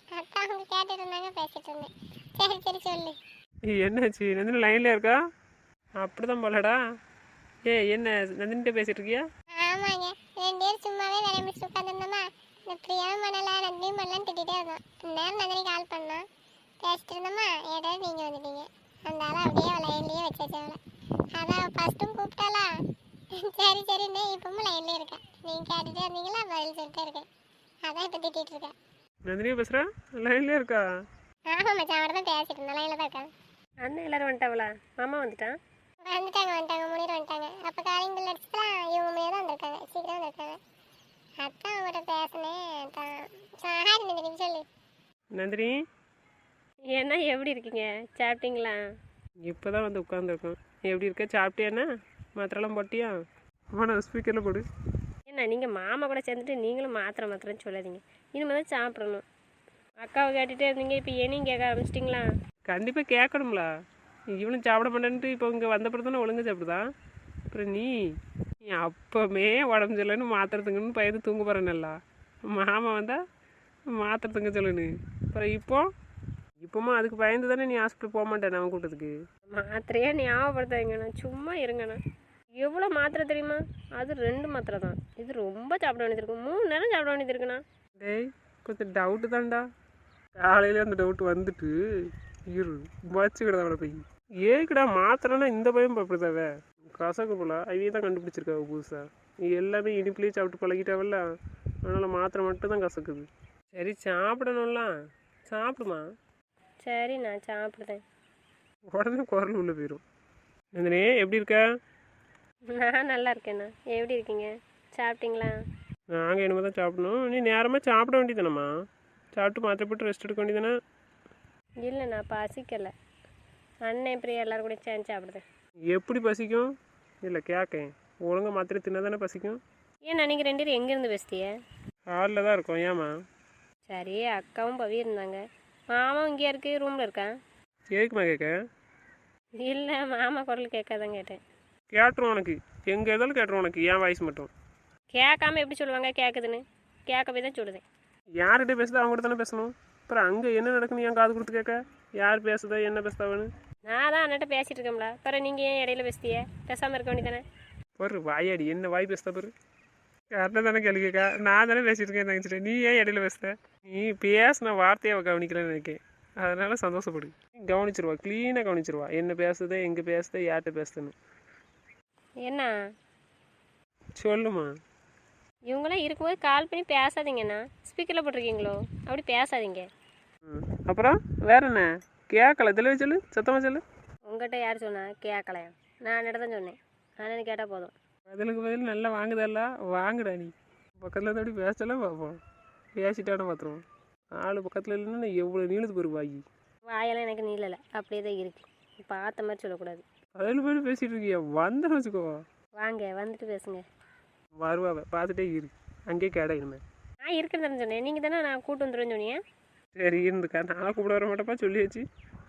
அதான் அவங்க கேட்டுட்டு இருந்தாங்க பேசிட்டு இருந்தேன். சரி சரி சொல்லு. ஏய், என்னாச்சு? நந்தினி லைனில் இருக்கா? அப்படி தான் போலடா. ஏ என்ன நந்தினிட்ட பேசிகிட்டு இருக்கியா ஆமாங்க. ரெண்டு பேரும் சும்மாவே வேலை முடிச்சு உட்காந்துருந்தோமா இந்த பிரியாவும் பண்ணல நந்தினியும் பண்ணலான்னு திட்டிகிட்டே இருந்தோம். நேரம் நந்தினி கால் பண்ணா. பேசிட்டு இருந்தோமா. ஏதாவது நீங்கள் வந்துட்டீங்க. அந்த ஆளை அப்படியே அவள் லைன்லேயே வச்சாச்சு அவளை அதான் ஃபஸ்ட்டும் கூப்பிட்டாளா? சரி சரிண்ணே இப்பவும் லைன்லேயே இருக்கேன். நீங்கள் கேட்டுட்டே இருந்தீங்களா? பதில் சொல்லிட்டே இருக்கேன். அதான் இப்போ திட்டிகிட்டு இருக்கேன். நந்தினியா பேசுகிறா லைன்லேயே இருக்கா? ஆமாம் மச்சான் அவட தான் பேசிட்டு இருந்தேன். லைனில் தான் இருக்காங்க அண்ணன் எல்லாரும் வந்துட்டாவளா மாமா வந்துட்டான் வந்துட்டாங்க வந்துட்டாங்க முனிர் வந்துட்டாங்க. அப்போ காலிங் பில் அடிச்சுலாம் இவங்க தான் வந்திருக்காங்க. சீக்கிரம் வந்திருக்காங்க. அதான் அவங்கள்ட்ட பேசினேன். தான் நந்தினி சொல்லு. நந்தினி என்ன எப்படி இருக்கீங்க? சாப்பிட்டீங்களா? இப்போ தான் வந்து உட்காந்துருக்கோம் எப்படி இருக்க? சாப்பிட்டியாண்ணா? மாத்திரலாம் போட்டியா? ஆமாண்ணா ஸ்பீக்கரில் போடு. என்ன நீங்கள் மாமா கூட சேர்ந்துட்டு நீங்களும் மாத்திரை மாத்திரன்னு சொல்லாதீங்க. இனிமேல் தான் சாப்பிடணும். அக்காவை கேட்டுகிட்டே இருந்தீங்க இப்போ என்னையும் கேட்க ஆரம்பிச்சிட்டிங்களா? கண்டிப்பாக கேட்கணும்ல. இவனும் சாப்பிட மாட்டேன்ட்டு இப்போ இங்கே வந்த பிறகு தானே ஒழுங்கு சாப்பிடுதான் அப்புறம் நீ நீ அப்போமே உடம்பு சரியில்லைன்னு மாத்திரை தூங்கணும்னு பயந்து தூங்க போகிறேன்னல்ல மாமா வந்தால் மாத்திரை தூங்க சொல்லணும் அப்புறம் இப்போ? இப்போமா அதுக்கு பயந்து தானே நீ ஹாஸ்பிட்டல் போக மாட்டேன் அவன் கூட்டத்துக்கு? மாத்திரையே ஞாபகப்படுத்தாங்கண்ணா சும்மா இருங்கண்ணா எவ்வளோ மாத்திரை தெரியுமா? அது ரெண்டு மாத்திரை தான். இது ரொம்ப சாப்பிட வேண்டியது இருக்கு. மூணு நேரம் சாப்பிட வேண்டியது இருக்குண்ணா டேய் கொஞ்சம் டவுட்டு தான்டா. காலையில் அந்த டவுட் வந்துட்டு இரு வச்சுக்கிட அவனை போய். ஏக்குடா மாத்திரன்னா இந்த பயம் அப்படிதாவே கசக்கு போல. அவையே தான் கண்டுபிடிச்சிருக்காவ புதுசாக எல்லாமே இனிப்புலேயே சாப்பிட்டு பழகிட்டாவல்ல? அதனால் மாத்திரை மட்டும் தான் கசக்குது. சரி சாப்பிடணும்ல. சாப்பிடுமா? சரி நான் சாப்பிடுதேன் உடனே குரல் உள்ளே போயிடும் நந்தினி எப்படி இருக்க? நான் நல்லா இருக்கேண்ணா. எப்படி இருக்கீங்க? சாப்பிட்டீங்களா? நாங்கள் இனிமேல் தான் சாப்பிடணும். நீ நேரமாக சாப்பிட வேண்டியதானம்மா சாப்பிட்டு மாத்திரை போட்டு ரெஸ்ட் எடுக்க வேண்டியதானே இல்லை நான் பசிக்கலை. அண்ணன் இப்படி எல்லாரும் கூட சேர்ந்து சாப்பிடுதேன் எப்படி பசிக்கும்? இல்லை கேட்கேன் ஒழுங்கா மாத்திரை தின்னா தானே பசிக்கும்? ஏண்ணா நீங்கள் ரெண்டு பேரும் எங்கேருந்து பேசுதிய? ஹாலில் தான் இருக்கோம். ஏம்மா? சரி அக்காவும் பவி இருந்தாங்க. மாமாவும் இங்கே இருக்கு? ரூமில் இருக்கான் கேட்குமா கேட்க இல்லை மாமா குரல் கேட்காதான் கேட்டேன். கேட்டுரும் உனக்கு. எங்கே இருந்தாலும் கேட்டுரும் உனக்கு. என் வாய்ஸ் மட்டும். கேட்காம எப்படி சொல்லுவாங்க? கேட்குதுன்னு கேட்கவே தான் சொல்லுதேன். யார்கிட்ட பேசுதோ அவங்க கூட தானே பேசணும். அப்புறம் அங்கே என்ன நடக்குன்னு என் காது கொடுத்து கேட்க? யார் பேசுதா என்ன பேசுதாவன்னு? நான் தான் அண்ணன்ட்ட பேசிகிட்டு இருக்கேன்ல அப்புறம் நீங்கள் ஏன் இடையில பேசுதிய பேசாமல் இருக்க வேண்டியதானே பாரு வாயாடி என்ன வாய் பேசுதா பாரு? கரெக்டாக தானே கேள்வி கேட்க? நான் தானே பேசிட்டு இருக்கேன் நினச்சிட்டு நீ ஏன் இடையில பேசுத? நீ பேசின வார்த்தையை அவள் கவனிக்கலன்னு நினைக்கேன். அதனால சந்தோஷப்படு. கவனிச்சிருவா க்ளீனாக கவனிச்சிருவா. என்ன பேசுது எங்கே பேசுது யார்கிட்ட பேசுதுன்னு. என்ன? சொல்லுமா இவங்களாம் இருக்கும்போது கால் பண்ணி பேசாதீங்கண்ணா ஸ்பீக்கரில் போட்டிருக்கீங்களோ? அப்படி பேசாதீங்க. அப்புறம் வேற என்ன? கேட்கல தெளிவாக சொல்லு சத்தமாக சொல்லு. உங்கள்கிட்ட யார் சொன்னா கேட்கலையா நான் தான் சொன்னேன். அண்ணனு கேட்டால் போதும். பதிலுக்கு பதில் நல்லா வாங்குதல்ல வாங்குடா நீ. பக்கத்தில் அப்படி பேசலாம் பார்ப்போம். பேசிட்டானே பார்த்துருவோம். ஆள் பக்கத்தில் இல்லைன்னா எவ்வளோ நீளத்து போயிரு வாங்கி வாயெல்லாம் எனக்கு நீளலை. அப்படியே தான் இருக்குது பார்த்த மாதிரி சொல்லக்கூடாது. அதில் போய் பேசிகிட்டு இருக்கியா? வந்தேன்னு வச்சுக்கோ. வாங்க வந்துட்டு பேசுங்க. வருவாவ பார்த்துட்டே இரு. அங்கேயே கேடா இனிமே. நான் இருக்கிறேன்னு சொன்னேன். நீங்கள் தானே நான் கூட்டு வந்துடுவேன்னு சொன்னீங்க? சரி இருந்துக்கா நான் கூப்பிட வர மாட்டேப்பா சொல்லியாச்சு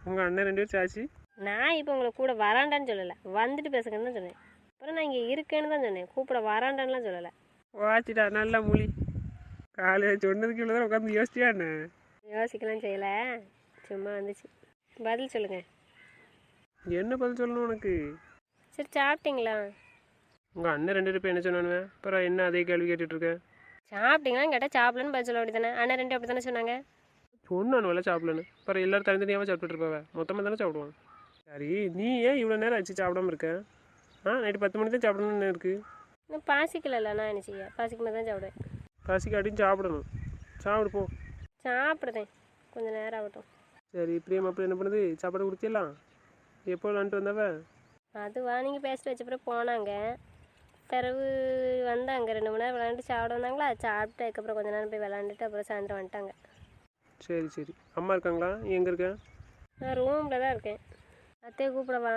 உங்கள் அண்ணன் ரெண்டு பேரும் சாச்சு. நான் இப்போ உங்களை கூட வராண்டான்னு சொல்லலை. வந்துட்டு பேசுங்கன்னு தான் சொன்னேன். அப்புறம் நான் இங்கே இருக்கேன்னு தான் சொன்னேன். கூப்பிட வராண்டான்லாம் சொல்லலை. வாச்சிடா நல்லா மொழி காலையில் சொன்னதுக்கு இவ்வளோ தான் உட்காந்து யோசிச்சியா என்ன? யோசிக்கலாம் செய்யலை. சும்மா வந்துச்சு. பதில் சொல்லுங்கள் என்ன பதில் சொல்லணும் உனக்கு? சரி சாப்பிட்டீங்களா? உங்கள் அண்ணன் ரெண்டு பேரும் என்ன சொன்னானுவேன் அப்புறம் என்ன அதே கேள்வி கேட்டுட்டு இருக்க? சாப்பிட்டீங்களான்னு கேட்டால் சாப்பிடலன்னு பதில் சொல்ல அப்படி தானே அண்ணன் ரெண்டு அப்படி தானே சொன்னாங்க? சொன்னானுவல சாப்பிடலன்னு. அப்புறம் எல்லாரும் தனித்தனியாகவே சாப்பிட்டுட்டு இருப்பாவ மொத்தமாக தானே சாப்பிடுவான். சரி நீ ஏன் இவ்வளோ நேரம் ஆச்சு சாப்பிடாம இருக்க? ஆ நைட்டு பத்து மணி தான் சாப்பிடணும்னு இருக்குது இன்னும் பாசிக்கலல்ல நான் என்ன செய்ய? பாசிக்கும் தான் சாப்பிடுவேன். பசிக்காட்டியும் சாப்பிடணும். சாப்பிடு போ. சாப்பிடுதேன் கொஞ்சம் நேரம் ஆகட்டும். சரி பிரியம் அப்புறம் என்ன பண்ணுது? சாப்பாடு கொடுத்திடலாம்? எப்போ விளாண்டுட்டு வந்தவ? அதுவா நீங்கள் பேசிட்டு வச்ச பிறகு போனாங்க. பிறகு வந்தாங்க. ரெண்டு மணி நேரம் விளாண்டுட்டு சாப்பிட வந்தாங்களா? சாப்பிட்டு அதுக்கப்புறம் கொஞ்ச நேரம் போய் விளாண்டுட்டு அப்புறம் சாயந்தரம் வந்துட்டாங்க. சரி சரி. அம்மா இருக்காங்களா? எங்கே இருக்க? நான் ரூமில் தான் இருக்கேன். அத்தையை கூப்பிடவா?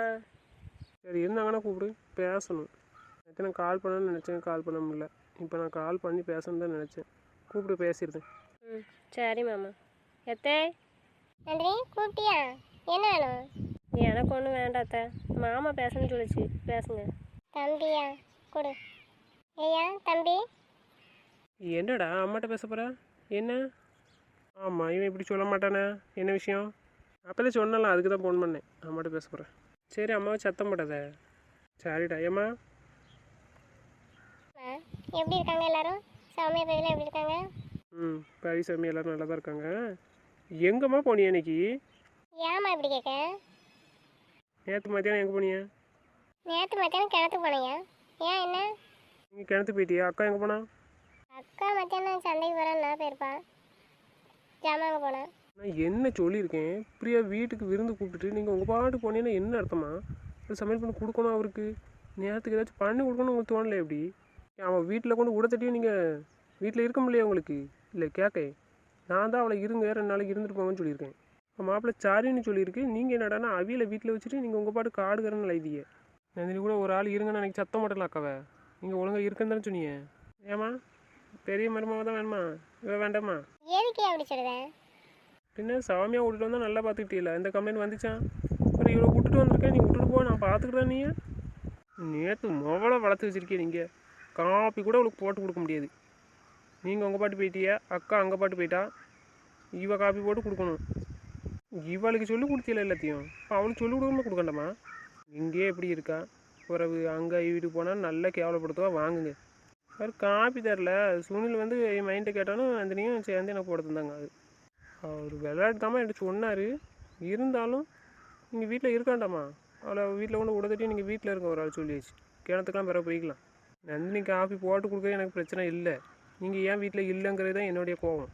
சரி இருந்தாங்கன்னா கூப்பிடு. பேசணும். நேற்று நான் கால் பண்ணணும்னு நினச்சேன். கால் பண்ண முடியல. இப்போ நான் கால் பண்ணி பேசணும்னு தான் நினச்சேன். கூப்பிடு பேசிடுறேன் ம் சரி மாமா. எத்தே? நந்தினி கூப்பிட்டியா? என்ன வேணும்? எனக்கு ஒன்றும் வேண்டாம் அத்தை. மாமா பேசணும்னு சொல்லிச்சு. பேசுங்க. தம்பியா? கொடு. ஐயா தம்பி? என்னடா அம்மாட்ட பேச போகிற என்ன? ஆமாம் இவன் இப்படி சொல்ல மாட்டானே? என்ன விஷயம்? அப்போதான் சொன்னலாம் அதுக்கு தான் ஃபோன் பண்ணேன். அம்மாட்ட பேச போகிறேன் சரி அம்மாவை சத்தம் போடாத. சரிடா ஏம்மா? எப்படி இருக்காங்க எல்லாரும்? சௌமியா பேபிலாம் எப்படி இருக்காங்க? ம் பரி சாமி எல்லோரும் நல்லா தான் இருக்காங்க. எங்கம்மா போனியா இன்னைக்கு? ஏம்மா இப்படி கேட்க? நேற்று மத்தியானம் எங்கே போனியா? நேற்று மத்தியானம் கிணத்துக்கு போனீங்க ஏன் என்ன? நீங்கள் கிணத்து போயிட்டியா? அக்கா எங்கே போனா? அக்கா மத்தியானம் சந்தைக்கு போகிறேன் நான் போயிருப்பா ஜாமாங்க போனேன். நான் என்ன சொல்லியிருக்கேன்? பிரியா வீட்டுக்கு விருந்து கூப்பிட்டுட்டு நீங்கள் உங்கள் பாட்டு போனீங்கன்னா என்ன அர்த்தமா? சமையல் பண்ணி கொடுக்கணும் அவருக்கு. நேரத்துக்கு ஏதாச்சும் பண்ணி கொடுக்கணும் உங்களுக்கு தோணல எப்படி? அவன் வீட்டில் கொண்டு உடத்தட்டியும் நீங்கள் வீட்டில் இருக்க முடியல உங்களுக்கு? இல்லை கேட்க நான் தான் அவளை இருங்க ரெண்டு நாளைக்கு இருந்துட்டு போங்கன்னு சொல்லியிருக்கேன். அவன் மாப்பிள்ளை சாரின்னு சொல்லியிருக்கு. நீங்கள் என்னடானா அவியில் வீட்டில் வச்சுட்டு நீங்கள் உங்கள் பாட்டு காடுகிறன்னு எழுதிய நந்தினி கூட ஒரு ஆள் இருங்கன்னு எனக்கு சத்தம் மாட்டல அக்காவை. நீங்கள் ஒழுங்காக இருக்குன்னு தானே சொன்னீங்க. ஏம்மா? பெரிய மருமாவை தான் வேணுமா? இவ வேண்டாமா? எதுக்கு அப்படி சொல்லுவேன் பின்ன சாமியாக விட்டுட்டு வந்தால் நல்லா பார்த்துக்கிட்டீல இந்த கம்ப்ளைண்ட் வந்துச்சான் அப்புறம் இவ்வளோ விட்டுட்டு வந்திருக்கேன் நீ விட்டுட்டு போ நான் பார்த்துக்கிட்டேன் நீ நேற்று மொவலை வளர்த்து வச்சிருக்கீங்க நீங்கள் காப்பி கூட அவளுக்கு போட்டு கொடுக்க முடியாது. நீங்கள் உங்கள் பாட்டு போயிட்டியா? அக்கா அங்கே பாட்டு போயிட்டா? இவ காப்பி போட்டு கொடுக்கணும். இவளுக்கு சொல்லி கொடுத்தியல எல்லாத்தையும். அப்ப அவளுக்கு சொல்லி கொடுக்காம கொடுக்கண்டாமா? இங்கேயே எப்படி இருக்கா? பிறகு அங்கே வீட்டுக்கு போனால் நல்லா கேவலப்படுத்துவா? வாங்குங்க. அவர் காப்பி தரல. சுனில் வந்து என் மைண்டை கேட்டாலும் அந்தனையும் சேர்ந்து எனக்கு போட தந்தாங்க அது. அவர் விளையாட்டுதாம்மா என்கிட்ட சொன்னார். இருந்தாலும் நீங்கள் வீட்டில் இருக்காண்டாமா அவளை வீட்டில் கொண்டு உடத்தட்டி நீங்கள் வீட்டில் இருக்க ஒரு ஆள் சொல்லியாச்சு கிணத்துக்கெல்லாம் பிறகு போய்க்கலாம். நந்தினி காஃபி போட்டு கொடுக்க எனக்கு பிரச்சனை இல்லை. நீங்கள் ஏன் வீட்டில் இல்லைங்கிறது தான் என்னுடைய கோவம்.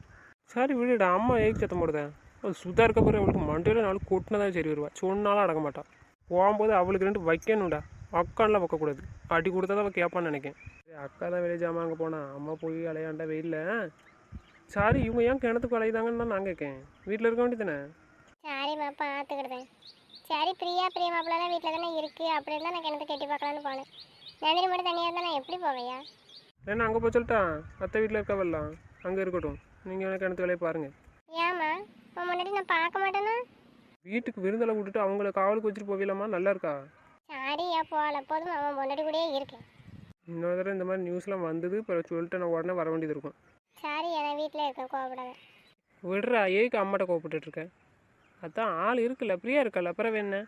சரி விடுடா. அம்மா ஏக்கு சத்தம் போடுதேன் அது சுதா இருக்க பிறகு அவளுக்கு மண்டையில் நாள் கொட்டினதான் சரி வருவா. சொன்னாலும் அடங்க மாட்டான் போகும்போது அவளுக்கு ரெண்டு வைக்கணும்டா. அக்கான்லாம் வைக்கக்கூடாது. அடி கொடுத்தா தான் கேட்பான்னு நினைக்கேன். அக்கா தான் வெளியே ஜாமான் அங்கே போனா. அம்மா போய் அலையாண்டா வெயில்ல. சாரி இவங்க ஏன் கிணத்துக்கு அலையுதாங்கன்னு தான் நான் கேட்கேன் வீட்டில் இருக்க வேண்டியதானே சரிம்மா பார்த்துக்கிடுதேன் சரி பிரியா பிரியா மாப்பிள்ளலாம் வீட்டில் தானே இருக்குது அப்படி இருந்தால் நான் கிணத்து கட்டி பார்க்கலான்னு போனேன். நந்தினி மட்டும் தனியாக இருந்தால் நான் எப்படி போவையா? ஏன்னா அங்கே போய் சொல்லிட்டா. அத்தை வீட்டில் இருக்கவெல்லாம். அங்கே இருக்கட்டும். நீங்கள் வேணா கிணத்து வேலையை பாருங்கள் ஏம்மா முன்னாடி நான் பார்க்க மாட்டேனா? வீட்டுக்கு விருந்தெல்லாம் விட்டுட்டு அவங்கள காவலுக்கு வச்சுட்டு போகலாமா? நல்லா இருக்கா? சரியா போகல. போதும் அவன் முன்னாடி கூடயே இருக்கேன். இன்னொரு தடவை இந்த மாதிரி நியூஸ்லாம் வந்தது அப்புறம் சொல்லிட்டு நான் உடனே வர வேண்டியது இருக்கும். சரி நான் வீட்டில் இருக்கேன் கோவப்படாத. விடுறா ஏக்கு அம்மாட்ட கோவப்பட்டுட்டு இருக்க. அதான் ஆள் இருக்குல்ல பிரியா இருக்கல அப்புறம் என்ன?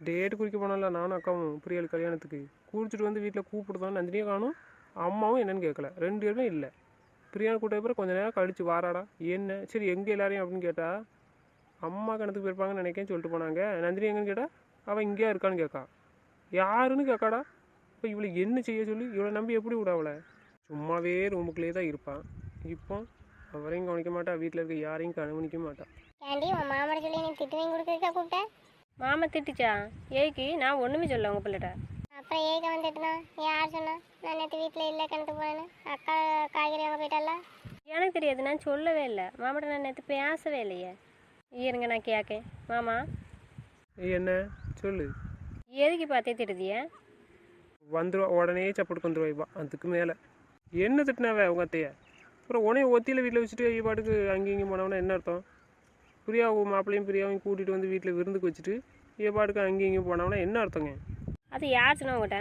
டேட்டு குறிக்க போனோம்ல நானும் அக்காவும் பிரியாள் கல்யாணத்துக்கு. குடிச்சிட்டு வந்து வீட்டில் கூப்பிடுதான் நந்தினியும் காணும். அம்மாவும் என்னன்னு கேட்கல. ரெண்டு பேருமே இல்லை. பிரியாணி கூட்ட அப்புறம் கொஞ்ச நேரம் கழிச்சு வாராடா என்ன? சரி எங்கே எல்லாரையும்? அப்படின்னு கேட்டா அம்மா கணத்துக்கு போயிருப்பாங்கன்னு நினைக்கேன்னு சொல்லிட்டு போனாங்க. நந்தினி எங்கன்னு கேட்டா அவன் இங்கேயா இருக்கான்னு கேட்கா. யாருன்னு கேட்காடா? இப்போ இவளை என்ன செய்ய சொல்லி இவளை நம்பி எப்படி விட அவளை? சும்மாவே ரூமுக்குள்ளேயே தான் இருப்பான் இப்போ அவரையும் கவனிக்க மாட்டா வீட்டில் இருக்க யாரையும் கவனிக்க மாட்டா. ஏண்டி உன் மாமரை சொல்லி நீ திட்டு வாங்கி கொடுக்குறதுக்கா கூப்பிட்டேன் மாமா திட்டுச்சா? ஏய்க்கு நான் ஒன்றுமே சொல்ல உங்கள் பிள்ளைகிட்ட. அப்புறம் ஏக வந்துட்டுனா யார் சொன்னா? நான் நேற்று வீட்டில் இல்லை கிணத்து போனேன்னு. அக்கா காய்கறி வாங்க போயிட்டால எனக்கு தெரியாது நான் சொல்லவே இல்லை. மாமாட்ட நான் நேற்று பேசவே இல்லையே. இருங்க நான் கேட்கேன் மாமா. என்ன? சொல்லு. எதுக்கு பார்த்தே திட்டுதிய? வந்துருவா உடனே சப்போர்ட் வந்துருவா இவா அதுக்கு மேலே. என்ன திட்டினாவே உங்க அத்தைய? அப்புறம் உனைய ஒத்தியில் வீட்டில் வச்சுட்டு ஐய பாட்டுக்கு அங்கேயும் இங்கேயும் போனவனா என்ன அர்த்தம்? பிரியாவும் மாப்பிள்ளையும் பிரியாவையும் கூட்டிகிட்டு வந்து வீட்டில் விருந்துக்கு வச்சுட்டு ஐய பாட்டுக்கு அங்கேயும் இங்கேயும் போனவனா என்ன அர்த்தங்க? அது யார் சொன்னா உங்கள்கிட்ட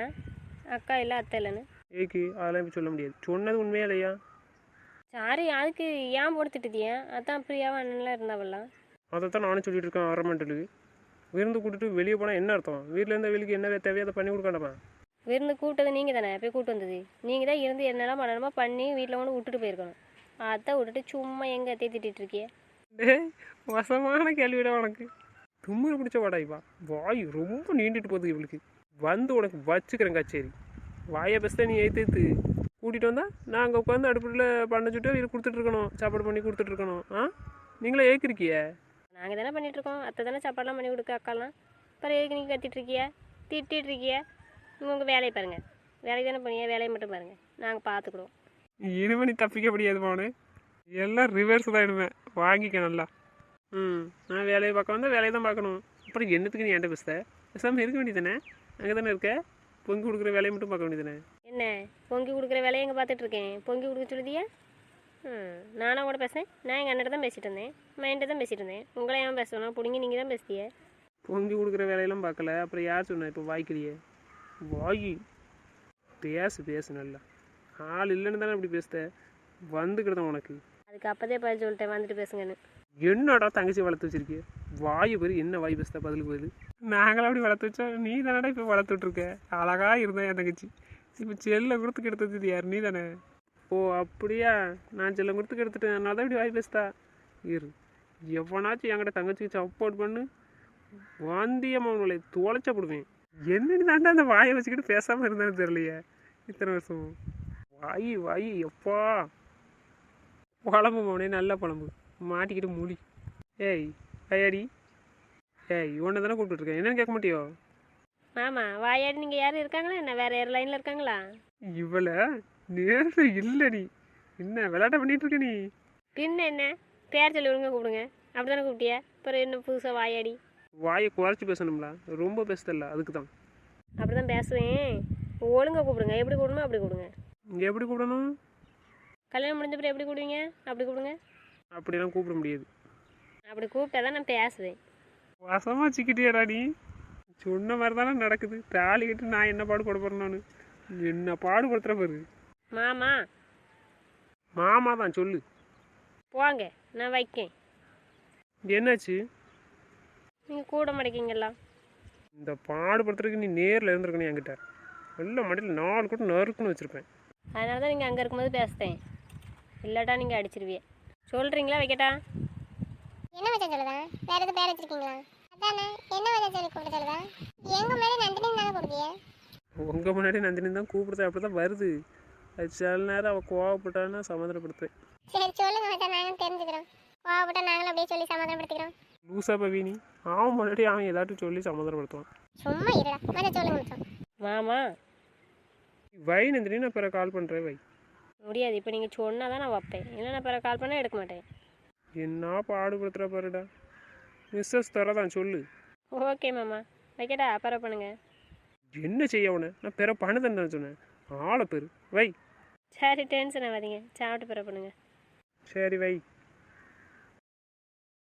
அக்கா இல்லை அத்தை இல்லைன்னு. ஏக்கு அதெல்லாம் இப்போ சொல்ல முடியாது. சொன்னது உண்மையா இல்லையா சாரி அதுக்கு ஏன் போட்டு திட்டுதிய? அதான் பிரியாவும் அண்ணன்லாம் இருந்தாவல்லாம் அதை தான் நானும் சொல்லிட்டு இருக்கேன் அரை மெண்டலுக்கு விருந்து கூட்டிட்டு வெளியே போனால் என்ன அர்த்தம்? வீட்டில் இருந்த வெளிக்கு என்ன தேவையோ அதை பண்ணி கொடுக்காண்டப்பா விருந்து கூட்டது நீங்கள் தானே போய் கூட்டு வந்தது? நீங்கள் தான் இருந்து என்னெல்லாம் பண்ணணுமோ பண்ணி வீட்டில் கொண்டு விட்டுட்டு போயிருக்கணும். அதை விட்டுட்டு சும்மா எங்கே அத்தையை திட்டிட்டு இருக்கியே டேய் வசமான கேள்விடா உனக்கு. தும்மல் பிடிச்ச வாடா இவா. வாய் ரொம்ப நீண்டுட்டு போகுது இவளுக்கு. வந்து உனக்கு வச்சுக்கிறேன் கச்சேரி. வாயை பெஸ்ட்டாக நீ ஏற்று ஏற்று கூட்டிகிட்டு வந்தா நான் அங்கே உட்காந்து அடுப்பில் பண்ண சுட்டு கொடுத்துட்ருக்கணும் சாப்பாடு பண்ணி கொடுத்துட்ருக்கணும் ஆ? நீங்களே ஏற்கிருக்கிய நாங்கள் தானே பண்ணிகிட்ருக்கோம் அத்தை தானே சாப்பாடுலாம் பண்ணி கொடுக்க அக்காலாம். அப்புறம் எதுக்கு நீங்கள் திட்டிட்டு இருக்கிய? நீங்கள் உங்கள் வேலையை பாருங்கள் வேலைக்கு தானே பண்ணிய வேலையை மட்டும் பாருங்கள் நாங்கள் பார்த்துக்குறோம். இனிமே நீ தப்பிக்க முடியாது மோனு. எல்லாம் ரிவர்ஸ் தான் இனிமே. வாங்கிக்க நல்லா. ம். நான் வேலையை பார்க்க வந்தால் வேலையை தான் பார்க்கணும். அப்புறம் என்னத்துக்கு நீ என்கிட்ட பேசுத? பேசாமல் இருக்க வேண்டியதானே அங்கே தானே இருக்க? பொங்கி கொடுக்குற வேலையை மட்டும் பார்க்க வேண்டியதானே என்ன? பொங்கி கொடுக்குற வேலையை எங்கே பார்த்துட்ருக்கேன் பொங்கி கொடுக்க சொல்லுதியா? நானும் கூட பேசுகிறேன் நான் எங்கள் அண்ணன் தான் பேசிகிட்டு இருந்தேன். மைண்ட்டை தான் பேசிகிட்டு இருந்தேன். உங்களை ஏன் பேசணும்? பிடிங்கி நீங்கள் தான் பேசுதியே பொங்கி கொடுக்குற வேலையெல்லாம் பார்க்கல. அப்புறம் யார் சொன்னா இப்போ வாய்க்கலையே வாய். பேசு பேசு நல்லா. ஆள் இல்லைன்னு தானே இப்படி பேசுத? வந்துக்கிட்டதான் உனக்கு. அதுக்கு அப்போதே பதில் சொல்லிட்டேன். வந்துட்டு பேசுங்கன்னு. என்னடா தங்கச்சி வளர்த்து வச்சிருக்கிய? வாய் பேர் என்ன வாய் பேசுத பதிலுக்கு பதில்? நாங்களும் அப்படி வளர்த்து வச்சோம் நீ தானடா இப்போ வளர்த்துட்டு இருக்க? அழகா இருந்தேன் என் தங்கச்சி. இப்போ செல்லை கொடுத்து கெடுத்தது யார்? நீ தானே. ஓ அப்படியா? நான் செல்லம் கொடுத்து கெடுத்துட்டேன் நான் தான் இப்படி வாய் பேசுதா? இரு. எவனாச்சும் என்கிட்ட தங்கச்சிக்கு சப்போர்ட் பண்ணு. வாந்தியம்மாவங்களை தொலைச்ச போடுவேன். என்னன்னு தாண்டா அந்த வாயை வச்சுக்கிட்டு பேசாமல் இருந்தேன்னு தெரியலையே. இத்தனை வருஷம். வாய் வாய் எப்பா. குழம்பு மவனே நல்ல குழம்பு மாட்டிக்கிட்டு முடி. ஏய் ஐயாடி. ஏய் இவனை தானே கூப்பிட்டுருக்கேன் என்னன்னு கேட்க மாட்டியோ? மாமா வாயாடி நீங்கள் யாரும் இருக்காங்களா? என்ன வேறு யார் லைனில் இருக்காங்களா? இவளை நேரில் இல்லை நீ என்ன விளையாட்ட பண்ணிட்டு இருக்க நீ? பின்ன என்ன? பேர் சொல்லி விடுங்க கூப்பிடுங்க. அப்படி தானே கூப்பிட்டியா? அப்புறம் என்ன புதுசாக வாயாடி? வாயை குறைச்சி பேசணும்ல. ரொம்ப பேசுதல்ல அதுக்கு தான் அப்படி தான் பேசுவேன். ஒழுங்கா கூப்பிடுங்க. எப்படி கூப்பிடணுமோ அப்படி கூப்பிடுங்க. இங்கே எப்படி கூப்பிடணும்? கல்யாணம் முடிஞ்ச பிறகு எப்படி கூப்பிடுவீங்க? அப்படி கூப்பிடுங்க. அப்படியெல்லாம் கூப்பிட முடியாது. அப்படி கூப்பிட்டா தான் நான் பேசுவேன். வசமாக சிக்கிட்டியாடா நீ. சொன்ன மாதிரி தானே நடக்குது. தாலி கட்டி நான் என்ன பாடுபட போகிறேன் நான்? என்ன பாடுபடுத்துகிற பாரு. மாமா. மாமா தான் சொல்லு. போங்க நான் வைக்கேன். என்னாச்சு? நீங்கள் கூட மாட்டேங்கிங்களா இந்த பாடுபடுத்துறதுக்கு நீ நேரில் இருந்திருக்கணும் என்கிட்ட. நல்ல மடியில் நாலு கூட நறுக்குன்னு வச்சுருப்பேன். அதனால தான் நீங்கள் அங்கே இருக்கும்போது பேசுகிறேன் இல்லாட்டா நீங்கள் அடிச்சிருவியே. சொல்கிறீங்களா வைக்கட்டா? என்ன வச்சா சொல்லுதா? வேற எதுவும் பேர் வச்சிருக்கீங்களா? அதானே என்ன வச்சா சொல்லி கூப்பிட்டு சொல்லுதா? எங்க மேலே நந்தினி தானே கொடுப்பிய உங்கள் முன்னாடி நந்தினி தான் கூப்பிடுறது அப்படி தான் வருது. அது சில நேரம் அவள் கோவப்பட்டான்னா சமாதானப்படுத்துவேன். சரி சொல்லுங்க மச்சான் நாங்களும் தெரிஞ்சுக்கிறோம். கோவப்பட்டா நாங்களும் அப்படியே சொல்லி சமாதானப்படுத்திக்கிறோம். லூசா பவினி. அவன் முன்னாடி அவன் ஏதாட்டும் சொல்லி சமாதானப்படுத்துவான். சும்மா இருடா. மச்சான் சொல்லுங்க மச்சான். மாமா வை நந்தினி நான் பிற கால் பண்ணுறேன் வை. முடியாது. இப்போ நீங்கள் சொன்னால் தான் நான் வைப்பேன். இல்லை நான் பிறகு கால் பண்ணால் எடுக்க மாட்டேன். என்ன பாடுபடுத்துகிற பாருடா. மிஸ்ஸஸ் தர தான் சொல்லு. ஓகே மாமா. வைக்கட்டா அப்புறம் பண்ணுங்க. என்ன செய்ய அவனை? நான் பிற பண்ணுதேன்னு சொன்னேன். ஆளை பேர். வை. சரி டென்ஷன் ஆகாதீங்க. சாப்பிட்டு பிற பண்ணுங்க. சரி வை